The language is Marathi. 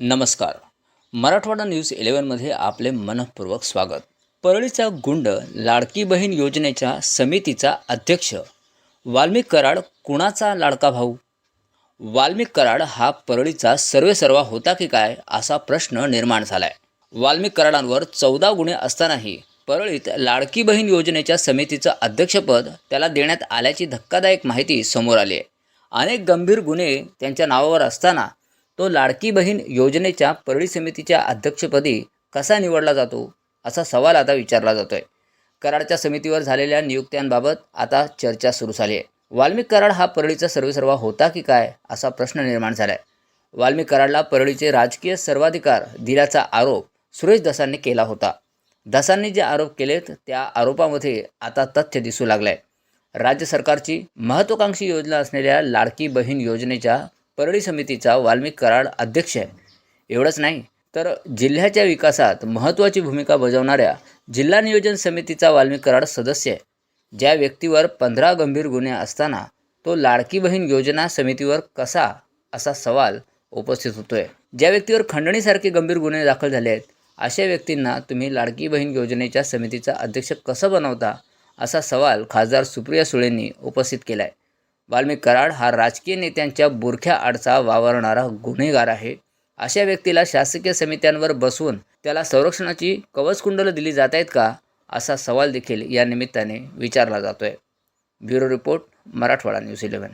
नमस्कार. मराठवाडा न्यूज इलेव्हनमध्ये आपले मनपूर्वक स्वागत. परळीचा गुंड लाडकी बहीण योजनेच्या समितीचा अध्यक्ष. वाल्मिक कराड कुणाचा लाडका भाऊ? वाल्मिक कराड हा परळीचा सर्वेसर्वा होता की काय असा प्रश्न निर्माण झालाय. वाल्मिक कराडांवर चौदा गुन्हे असतानाही परळीत लाडकी बहीण योजनेच्या समितीचं अध्यक्षपद त्याला देण्यात आल्याची धक्कादायक माहिती समोर आली आहे अनेक गंभीर गुन्हे त्यांच्या नावावर असताना तो लाडकी बहीण योजनेच्या परळी समितीच्या अध्यक्षपदी कसा निवडला जातो असा सवाल आता विचारला जातो आहे कराडच्या समितीवर झालेल्या नियुक्त्यांबाबत आता चर्चा सुरू झाली आहे. वाल्मिक कराड हा परळीचा सर्वेसर्वा होता की काय असा प्रश्न निर्माण झाला आहे वाल्मिक कराडला परळीचे राजकीय सर्वाधिकार दिल्याचा आरोप सुरेश दसांनी केला होता. दसांनी जे आरोप केलेत त्या आरोपामध्ये आता तथ्य दिसू लागलं आहे राज्य सरकारची महत्त्वाकांक्षी योजना असलेल्या लाडकी बहीण योजनेच्या परळी समितीचा वाल्मिक कराड अध्यक्ष आहे. एवढंच नाही तर जिल्ह्याच्या विकासात महत्त्वाची भूमिका बजावणाऱ्या जिल्हा नियोजन समितीचा वाल्मिक कराड सदस्य आहे. ज्या व्यक्तीवर पंधरा गंभीर गुन्हे असताना तो लाडकी बहीण योजना समितीवर कसा असा सवाल उपस्थित होतोय. ज्या व्यक्तीवर खंडणीसारखे गंभीर गुन्हे दाखल झाले आहेत अशा व्यक्तींना तुम्ही लाडकी बहीण योजनेच्या समितीचा अध्यक्ष कसं बनवता असा सवाल खासदार सुप्रिया सुळेंनी उपस्थित केला आहे वाल्मिक कराड हा राजकीय नेत्यांच्या बुरख्या आडचा वावरणारा गुन्हेगार आहे. अशा व्यक्तीला शासकीय समित्यांवर बसवून त्याला संरक्षणाची कवचकुंडलं दिली जात आहेत का? असा सवाल देखील या निमित्ताने विचारला जातोय. Bureau report Marathwada news eleven.